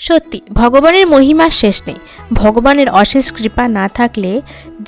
সত্যি, ভগবানের মহিমার শেষ নেই। ভগবানের অশেষ কৃপা না থাকলে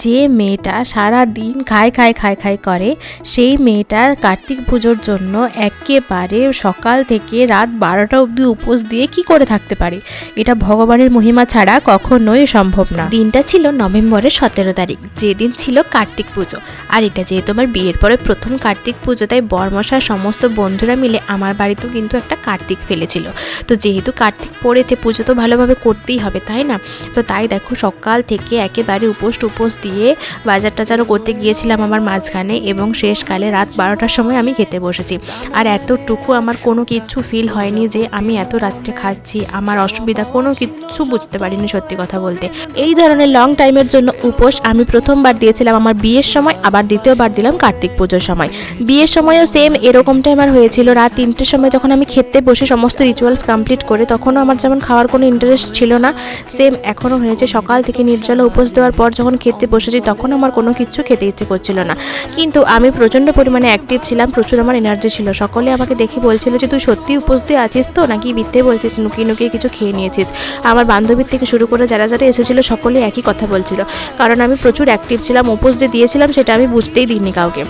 যে মেয়েটা সারা দিন খায় খায় খায় খায় করে, সেই মেয়েটা কার্তিক পুজোর জন্য একেবারে সকাল থেকে রাত বারোটা অবধি উপোস দিয়ে কি করে থাকতে পারে? এটা ভগবানের মহিমা ছাড়া কখনোই সম্ভব না। দিনটা ছিল নভেম্বরের সতেরো তারিখ, যেদিন ছিল কার্তিক পুজো। আর এটা যেহেতু আমার বিয়ের পরে প্রথম কার্তিক পুজো, তাই বর্মশার সমস্ত বন্ধুরা মিলে আমার বাড়িতেও কিন্তু একটা কার্তিক ফেলেছিল। তো যেহেতু কার্তিক পড়েছে পুজো তো ভালোভাবে করতেই হবে, তাই না? তো তাই দেখো সকাল থেকে একেবারে উপোস টুপোস দিয়ে বাজার টাজারও করতে গিয়েছিলাম আমার মাঝখানে এবং শেষকালে রাত বারোটার সময় আমি খেতে বসেছি। আর এতটুকু আমার কোনো কিচ্ছু ফিল হয়নি যে আমি এত রাত্রে খাচ্ছি, আমার অসুবিধা কোনো কিছু বুঝতে পারিনি সত্যি কথা বলতে। এই ধরনের লং টাইমের জন্য উপোস আমি প্রথমবার দিয়েছিলাম আমার বিয়ের সময়, আবার দ্বিতীয়বার দিলাম কার্তিক পুজোর সময়। বিয়ের সময়ও সেম এরকমটাই আমার হয়েছিল। রাত তিনটের সময় যখন আমি খেতে বসে সমস্ত রিচুয়ালস কমপ্লিট করে, তখনও আমার যেমন খাওয়ার কোনো ইন্টারেস্ট ছিল না। সেম এখনও হয়েছে। সকাল থেকে নির্জলা উপোস দেওয়ার পর যখন খেতে বসেছি, তখন আমার কোনো কিছু খেতে ইচ্ছে করছিল না। কিন্তু আমি প্রচণ্ড পরিমাণে অ্যাক্টিভ ছিলাম, প্রচুর আমার এনার্জি ছিল। সকলে আমাকে দেখে বলছিল যে, তুই সত্যি উপোস দিয়ে আছিস তো? নাকি মিথ্যে বলছিস লুকিয়ে লুকিয়ে কিছু খেয়ে নিয়েছিস? আমার বান্ধবীর থেকে শুরু করে যারা যারা এসেছিল, সকলে একই কথা বলছিল। কারণ আমি প্রচুর অ্যাক্টিভ ছিলাম, উপোস যে দিয়েছিলাম, সেটা আমি বুঝতেই দিইনি কাউকে।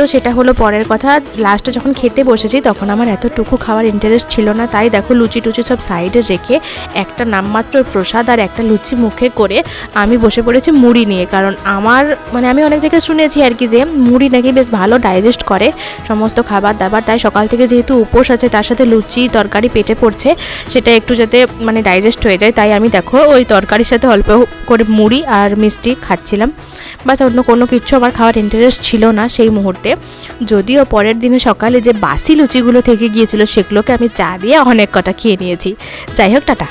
তো সেটা হলো পরের কথা। লাস্টে যখন খেতে বসেছি, তখন আমার এতটুকু খাওয়ার ইন্টারেস্ট ছিল না। তাই দেখো, লুচি টুচি সব সাইডে রেখে একটা নামমাত্র প্রসাদ আর একটা লুচি মুখে করে আমি বসে পড়েছি মুড়ি নিয়ে। কারণ আমার মানে আমি অনেক জায়গায় শুনেছি আর কি যে মুড়ি নাকি বেশ ভালো ডাইজেস্ট করে সমস্ত খাবার দাবার। তাই সকাল থেকে যেহেতু উপোস আছে, তার সাথে লুচি, তরকারি পেটে পড়ছে, সেটা একটু যাতে মানে ডাইজেস্ট হয়ে যায়। তাই আমি দেখো, ওই তরকারির সাথে অল্প করে মুড়ি আর মিষ্টি খাচ্ছিলাম। বাস অন্য কোনো কিছু আমার খাওয়ার ইন্টারেস্ট ছিল না সেই মুহূর্তে। যদিও পরের দিনে সকালে যে বাসি লুচিগুলো থেকে গিয়েছিল সেগুলোকে আমি চা দিয়ে অনেক কটা খেয়ে নিয়েছি। যাই হোক, টাটা।